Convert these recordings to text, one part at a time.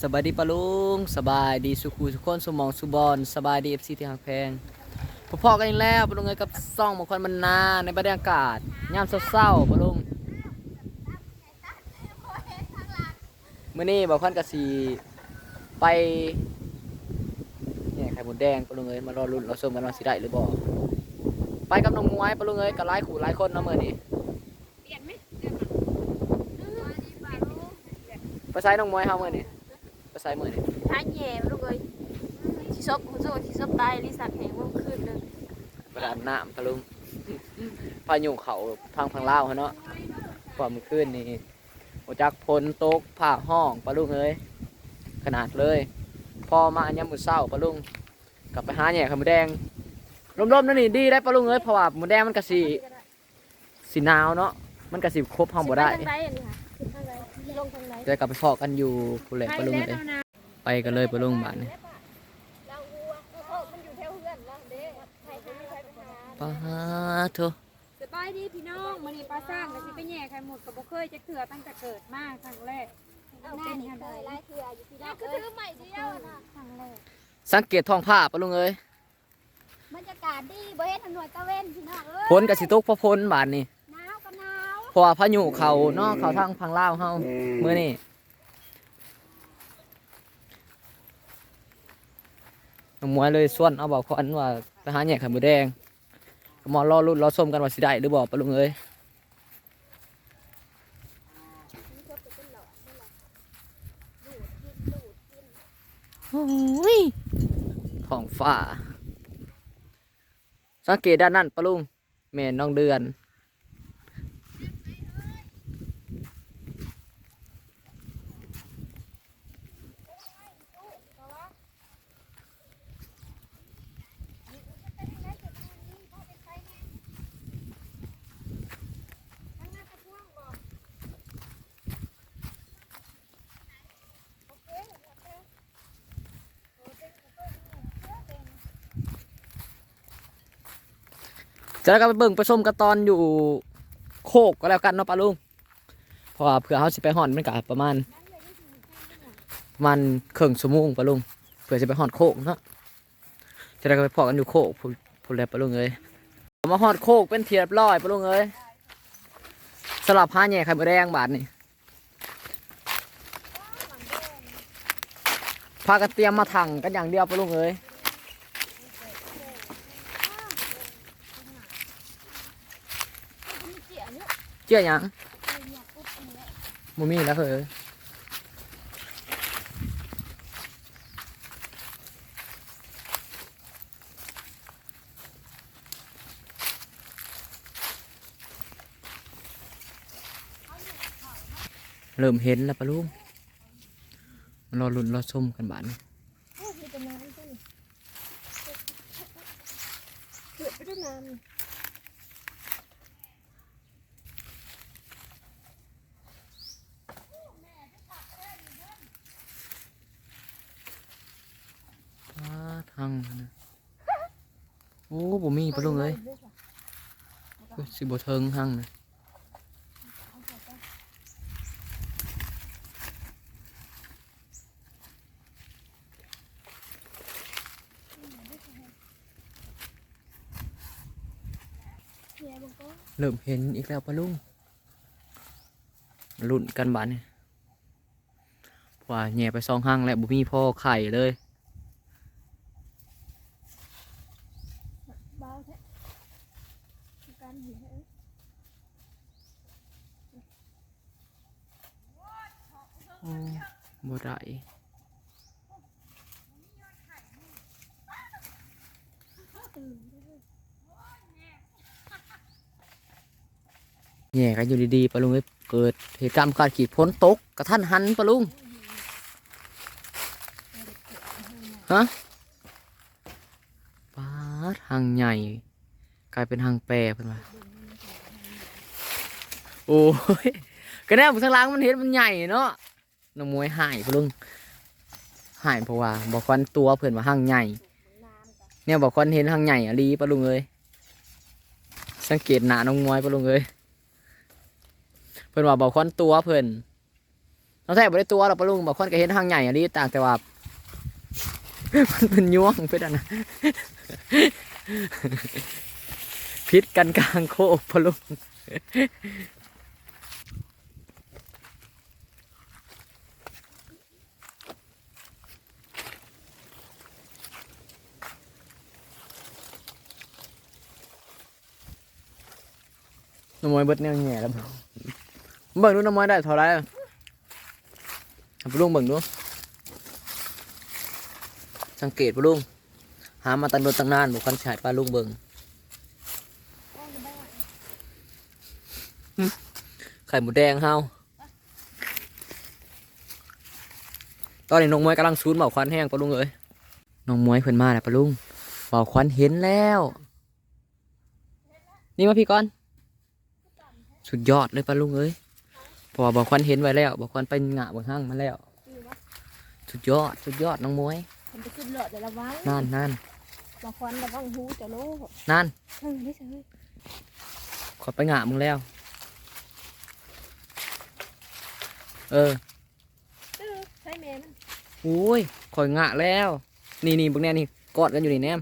สบายดีปะลุงสบายดีสุขุสุขคนสมองสุบอลสบายดีเอฟซีที่หักแพงพอๆกันอีกแล้วปะลุงเอ้ยกับซ่องบางคนมันนาในบรรยากาศยามเศร้าๆปะลุงมื้อนี้บอกคันกะสีไปเนี่ยไข่หมูแดงปะลุงเอ้ยมารอลุ้นเราชมกันว่าสิได้หรือบ่ไปกับน้องมวยปะลุงเอ้ยกับหลายขู่หลายคนเนาะมื้อนี้เปลี่ยนไหมเดี๋ยวมาไปใช้น้องมวยเฮามื้อนี้ ใช้มื้อนี้ท้ายแย่ลูกเอ้ยชิซบคุณโซ่ชิซบตายลิสัตแห่งว่าคืนเลยไปอาบน้ำปะลุงพายุเขาทางพังลาวเขาเนาะความมือขึ้นนี่โอจักพลตกผ่าห้องปะลุงเอ้ยขนาดเลยพอมาอันยามมือเศร้าปะลุงกลับไปหาแหน่ขาวหมูแดงร่มๆนั่นนี่ดีได้ปะลุงเอ้ยเพราะว่าหมูแดงมันกะสีสีหนาวเนาะมันกะสีครบห้องบ่ได้ ทางใดอันนี้ค่ะขึ้นทางใดลงทางใดเดี๋ยวกลับไปพอกันอยู่ผู้แหลกปะลุงเอ้ยไปกันเลยปะลุงบ้านนี่เราวัวเออมันอยู่แถวเพื่อนละเด้ใครทำไม่ใครไปหาปาโถสบายดีพี่น้องมันนี่ปลาสร้างแต่สิไปแย่ไข่หมดกับบ่เคยจะเถื่อตั้งแต่เกิดมาครั้งแรกเอาแม่นี่เคยไล่เถื่ออยู่ที่นั่นก็ถือใหม่เดียวนะครั้งแรกสังเกตท้องผ้าปะลุงเอ้ยบรรยากาศดีบ่เห็นถนนตะเวนพี่น้องเอ้ยพ้นกะสิตกเพราะพ้นบานนี่ เพราะว่าพายุเขาเนาะเขาทางพังลาวเฮามื้อนี้น้องมวยเลยส่วนเอาบอกคนว่าไปหาแหน่ไข่หมูแดงก็มารอรุ่นรอชมกันว่าสิได้หรือบ่ปะลุงเอ้ยโอ้ยท้องฟ้าสังเกตด้านนั้นปะลุงแม่น้องเดือน จะแล้วก็ไปเบิ่งไปชมกันตอนอยู่โคกก็แล้วกันเนาะปาลุงเพราะว่าเผื่อเขาสิไปหอนมันก็ประมาณประมาณครึ่งชั่วโมงปาลุงเผื่อจะไปหอนโคกเนาะจะได้ก็ไปพอกันอยู่โคกพูดแล้วปาลุงเอ้ยมาหอดโคกเป็นเทียบร้อยปาลุงเอ้ยสลับผ้าแหน่ไข่มดแดงบาทนี่พากันเตรียมมาถังกันอย่างเดียวปาลุงเอ้ย เจีย เนี่ยเจี๊ยหยังมูมี่แล้วเหรอเริ่มเห็นแล้วปะลุงมารอลุ้นรอชมกันบ้านนี้โอ้มีแต่น้ำต้นเกิดไปด้วยน้ำ อ้าทางนะโอ้บ่มีปะลุงเอ้ยเอ้ย สิบเทิงทางนะเริ่มเห็นอีกแล้วปะลุงลุ้นกันบ้านเนี่ยว่าแหย่ไปสองห้างแล้วบ่มีพ่อไข่เลย เบาแท้การเหีย โอ้บ่ได้แย่กันอยู่ดีๆปะลุงเอ้ยเกิดเหตุการณ์ขาดขีดพ้นตกกระทันหันปะลุงฮะป้าดหางใหญ่ กลายเป็นหางแปรเพิ่นว่าโอ้ยก็แน่ผมทางล่างมันเห็นมันใหญ่เนาะ น้องมวยหายปะลุงหายเพราะว่าบอกควันตัวเพิ่นว่าหางใหญ่ เนี่ยบอกควันเห็นหางใหญ่อะลีปะลุงเอ้ยสังเกตหนาน้องมวยปะลุงเอ้ยเพิ่นว่าบอกควันตัวเพิ่อนเราแท้บ่ได้ตัวหรอกปะลุงบางคนก็เห็นหางใหญ่อลีต่างแต่ว่ามันเป็นยวงไปดันนะพิษกันกลางโคกปะลุง น้ำมวยเบิดแนวแง่แล้วบ่เบิ่งดูน้ำมวยได้เท่าไรอะให้ปะลุงเบิ่งดูสังเกตปะลุงหามาตั้งโดนตั้งนานบุคันฉายปลาลุงเบิ่งไข่หมูแดงเฮาตอนนี้น้องมวยกำลังซูนเบาควันแห้งปะลุงเอ้ยน้องมวยเพิ่นมาแล้วปะลุงเบาควันเห็นแล้ว นี่มาพี่ก่อน สุดยอดเลยปะลุงเอ้ยเพอบอกควันเห็นไว้แล้ว บอกควันไปงะบนห้างมาแล้ว สุดยอดสุดยอดน้องมวยมันไปขึ้นหลอดเดี๋ยวระวังนั่นนั่นบางคนระวังหูจะโลกนั่นเฮ้ยไม่ใช่เฮ้ยขอไปงะมึงแล้วเออเออใช่แม่มันโอ้ยข่อยงะแล้ว นี่นี่พวกเนี้ยนี่กอดกันอยู่นี่แนม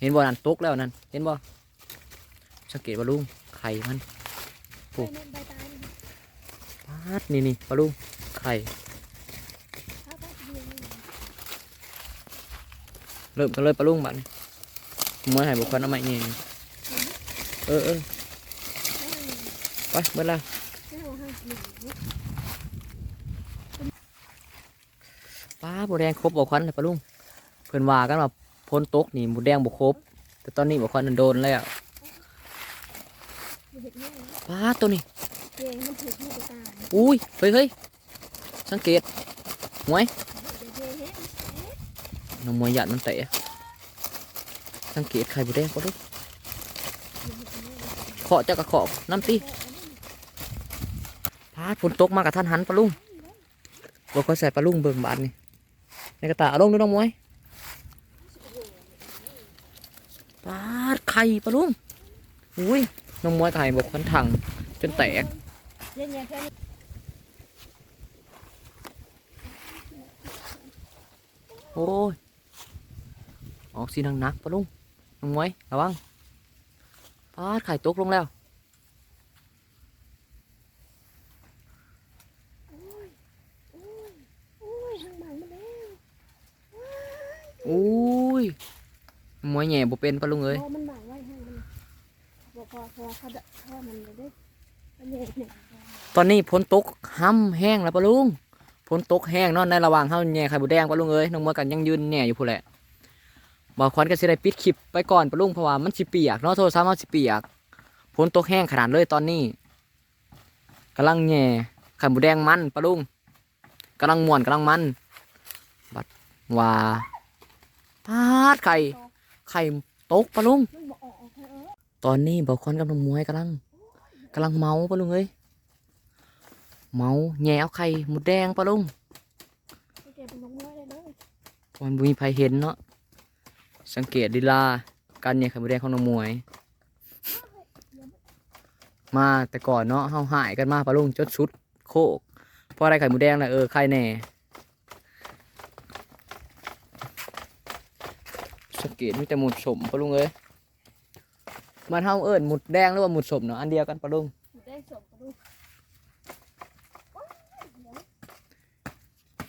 เห็นบ่นั่นตกแล้วนั่นเห็นบ่สังเกตบ่ลุง ไข่มันโอ้ใช่แม่นใบตายนี่ปาดนี่นี่ปลาลุงไข่ถ้าถ้าเดียวนี่เริ่มกันเลยปลาลุงบัดนี้มวยให้บุคคลเอาใหม่นี่เออเออไปเมื่อไรไม่เอาให้หนึ่งนี่ป้าบุแดงครบบุคคลเลยปลาลุงเพื่อนว่ากันว่าพ้นตกนี่บุแดงบุครบแต่ตอนนี้บุคคลนั้นโดนแล้วเห็ด แม่นะป้าตัวนี้เจงมันถือที่ตายอุ้ยเฮ้ยเฮ้ยสังเกตหวยเดี๋ยวเจเห็ดน้องมวยหยัดมันเตะสังเกตไข่บุแดงปลาลุงเคาะจะกระเคาะน้ำตีพาดฝนตกมากับท่านหันปลาลุงบอกเขาใส่ปลาลุงเบิ่งบานนี่ในกระตาเอาลงดูน้องมวยปาดไข่ปลาลุงอุ้ยน้องมวยไข่บอกคันถังจนแตกเล่นยังแค่นี้โอ้ยออกสีนังนักปะลุงน้องมวยระวังปาดไข่ตกลงแล้วโอ้ยทางมันมาแล้วอุ้ย น้องมวยแหน่บ่เป็นปะลุงเอ้ยโอ้มันบังไว้ให้มันบอก พอพอเขาเขามันเลยด้มันเลยเนี่ยตอนนี้ฝนตกห้ำแห้งแล้วปะลุงฝนตกแห้งเนอนในระหว่างเฮาแหน่ไข่บุแดงปะลุงเอ้ยน้องมวยกันยังยืนแหน่อยู่พูแหละบ่ควันก็สิได้ปิดคลิปไปก่อนปะลุงเพราะว่ามันสิเปียกเนาะโทรศัพท์เฮาสิเปียกฝนตกแห้งขนาดเลยตอนนี้กำลังแหน่ไข่บุแดงมันปะลุงกำลังม่วนกำลังมันบัดว่าพาดไข่ไข่ตกปะลุง ตอนนี้บอกคอนกับน้องมวยกำลังกำลังเมาปะลุงเอ้ยเมาแง่เอาไข่หมดแดงปะลุงให้แกเป็นน้องมวยเลยเด้อมันบ่มีใครเห็นเนาะสังเกตดีลาการแง่ไข่หมดแดงของน้องมวย มาแต่ก่อนเนาะเฮาหายกันมาปะลุงจนสุดโคกเพราะอะไรไข่หมูแดงนะเออไข่แน่สังเกตมีแต่หมุดสมปะลุงเอ้ย มานเฮาเอิ้นหมุดแดงหรือว่าหมุดสมเนาะอันเดียวกันปะลุงได้สมกับลูก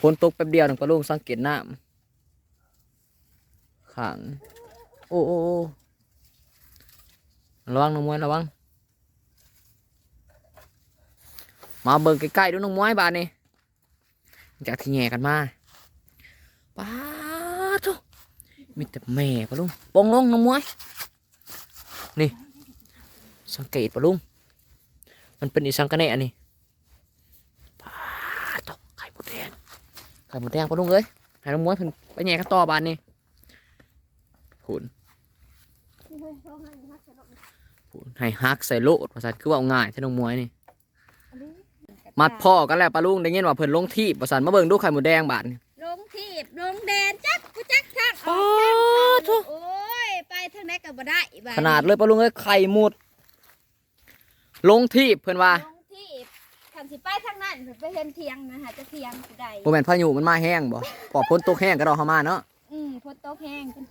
ฝนตกแป๊บเดียวหนึ่งปลาลูกสังเกตน้ำขังโอ้โอ้ระวังน้องมวยระวังมาเบิ่งใกล้ๆดูน้องมวยบานนี่จากที่แง่กันมาป้าทุมีแต่แม่ปะลุงปองลงน้องมวย นี่ สังเกตปะลุง มันเป็นอีสังกะแหน่นี่ป้าทุไข่มดแดง ไข่หมดแดงปะลุงเอ้ยให้น้องม้วนเพิ่นไปแย่กันต่อบานนี่พูนที่เฮ้ยเขาให้ฮักใส่ดอกพูนให้ฮักใส่โลดภาษาคือว่าเอาง่ายใช่น้องมวยนี่อันนี้มัดพ่อกันแล้วปะลุงได้ยินว่าเพิ่นลงที่ภาษามาเบิ่งดูไข่หมดแดงบาดนี่ลงทีบลงแดนจักกูจักทางอป้าอกทุโอ้ยไป ทางไหนก็บ่ได้บ้ขนาดเลยปะลุงเอ้ยไข่หมด ลงที่เพิ่นว่าลงทีบขคันสิไปทางนั้นไปเห็นเทียงนะหาจะเทียงผู้ใดบ่แม่นพายุมันมาแห้งบ่พอพ้นตกแห้งก็ดอกเฮามาเนาะอืมพดโต๊ะแห้งกัน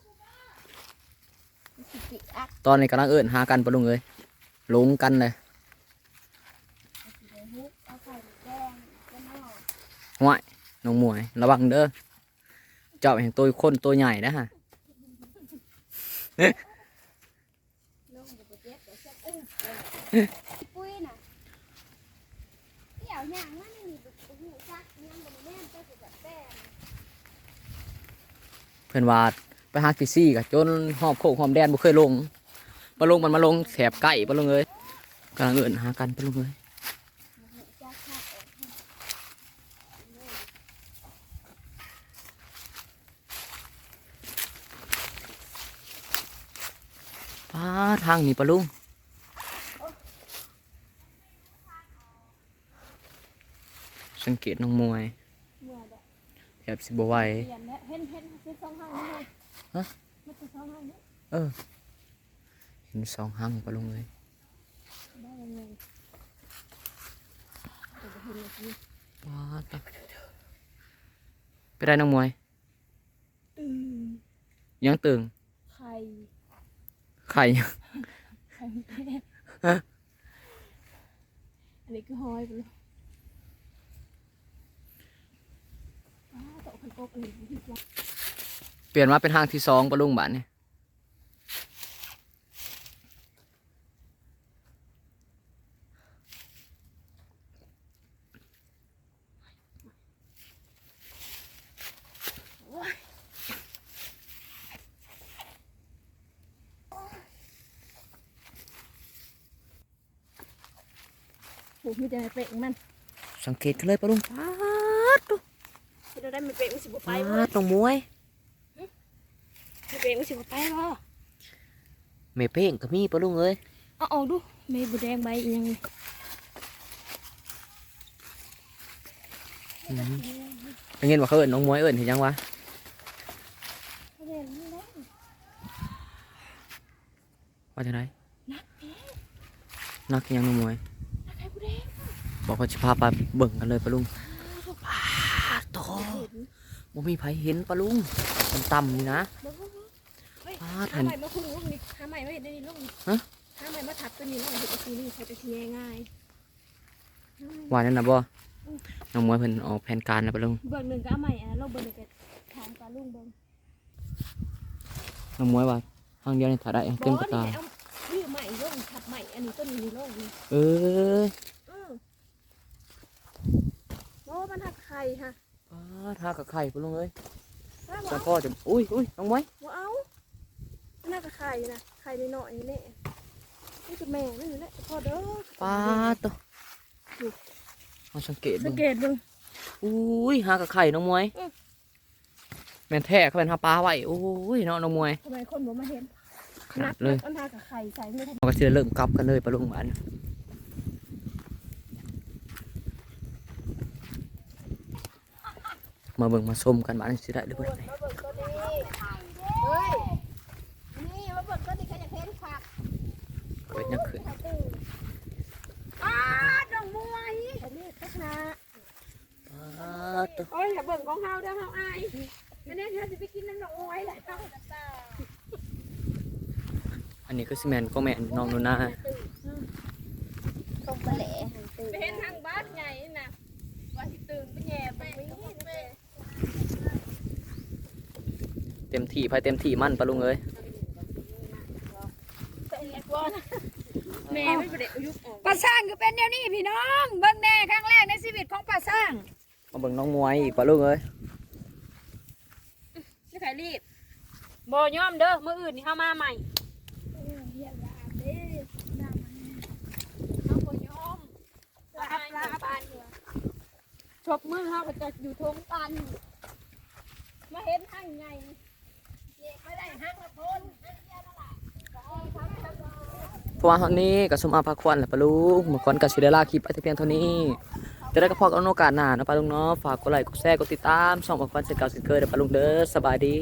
สิปิอักตอนนี้กำลังเอิ้นหากันปะลุงเอ้ยหลงกันเลยสิได้ฮุกเอาไข่แดงก็นอกห้วยน้องหมวย ระวังเด้อเจ้าแห่งตัวคนตัวใหญ่นะฮะ ปุ้ยน่ะเดี๋ยวย่างมันนี่ดูหูซักยังบ่ได้แม่นไปสิแบบแป้งเพิ่นว่าไปหากิซี่กับจนหอบโคกหอมแดนบ่เคยลงมาลงมันมาลงแถบใกล้ปะลุงเอ้ยกำลังเอิ้นหากันปะลุงเอ้ย หูซักคักออกให้ ป้าทางนี้ปะลุงสังเกตน้องมวยเมื่อแบบแถบสิบ่ไหวเปลี่ยนแล้วเห็นเห็นเห็นสองห้างนี่เลยฮะมันเป็นสองห้างนี่เออเห็นสองหังปะลุงเอ้ยได้ยังไงเดี๋ยวไปเห็นเลยสิป้าตะไปได้น้องมวยตื่นยังตึงไข่ ไข่ไข่แม่อันนี้คือหอยไปเลยอ้าวตกขันกบอื่นที่จะเปลี่ยนมาเป็นห้างที่สองปะลุงบ้านนี่ โอ้มีแต่เปะมัน สังเกตกันเลยปะลุงป้าดตุ๊ที่เราได้มันเปะมันสิบไปป้าบ่ดน้องมวยมันเปะมันสิบไปบ่เมเพ่งก็มีปะลุงเอ้ยเอาออกดูเมย์บูแดงใบอีกยังได้ยินว่าเขาเอิ้นน้องมวยเอิ้นเห็นยังวะเห็นนี่แหละว่าจะไหนนักแท้นักยังน้องมวยนักไข่บูแดง บอกว่าจะพาไปเบิ่งกันเลยปะลุงป้าดโตเห็นบ่มีไผเห็นปะลุงต่ำๆนี่นะเบิ่งเบิ่งเบิ่งเฮ้ยป้าหาดหันใหม่มาคุณลูกนี่หาใหม่มาเห็นได้นี่ลูกนี่ฮะหาใหม่มาทับตัวนี้ลูกเห็นตัวนี้ใครจะทีง่ายว่านั่นนะบ่น้องมวยเพิ่นออกแผนการแล้วปะลุงๆเบิ่งหนึ่งก็เอาใหม่อะลูกเบิ่งหนึ่งก็ทางปลาลุงเบิ่งน้องมวยว่าทางเดียวนี่ถ้าได้เต็มกระตานี่เอายื้อใหม่ลูกทับใหม่อันนี้ต้นนี้ลูกนี่เออ อือโอ้มันหักไข่ฮะป้าดหากับไข่ปะลุงเอ้ยว่าแต่พ่อจะอุ้ยอุ้ยน้องมวยบ่เอามันน่าจะไข่นะไข่น้อยๆนี่แหละนี่คือแม่นี่แหละพอเด้อป้าดโตเอาสังเกตสัเบิ่งงเกตเบิ่งอุ้ยหากับไข่น้องมวยอืมแม่นแท้เขาเป็นหาปลาไว้โอ้ยเนาะน้องมวยทำไมคนบ่มาเห็นขนาดเลยมันทากับไข่ใส่ไม่ได้เราก็จะเริ่มกลับกันเลยปะลุงบ้าน มาเบิ่งมาชมกันบ้านสิได้หรือเปล่ามาเบิ่งตัวนี้เฮ้ยนี่มาเบิ่งตัวนี้ใครอยากเห็นผักเปิดยังขึ้นอ้าดอกมวยอันนี้ตักนาป้าดโตโอ้ยอย่าเบิ่งของเฮาเด้อเฮาอายอันนี้เธอจะไปกินน้ำดอกมวยแหละเฮาอันนี้คือซีเมนต์ก็แม่นน้องนูน่าตรงไปแหละไปเห็นทางบ้านใหญ่น่ะว่าสิตื่นไปแย่ไปนี่ไป เต็มที่ภายเต็มที่มั่นปะลุงเอ้ยไปเรียกว่าแม่ไม่ได้ยุบออกปลาสร้างคือเป็นเดี๋ยวนี้พี่น้องเบิ่งแน่ครั้งแรกในชีวิตของปลาสร้างมาเบิ่งน้องมวยอีกปะลุงเอ้ยนี่ใครรีบบ่ยอมเด้อมื้ออื่นนี่เฮามาใหม่เอาบ่ยอมลาบลาบชบมือเฮาก็จะอยู่ทงตันมาเห็นทางใหญ่ไม่ได้ห้างละคนเพราะว่าตอนนี้กับสมอาภาควันแหละปะลุงเมื่อก่อนกับสิเดล่าคลิปไปแต่เพียงเท่านี้จะได้กระพอกเอาโอกาสหน้านะปะลุงเนาะฝากกดไลค์กดแชร์กดติดตามช่องของควันเสกเก่าเสกเกิดเด้อปะลุงเด้อสบายดี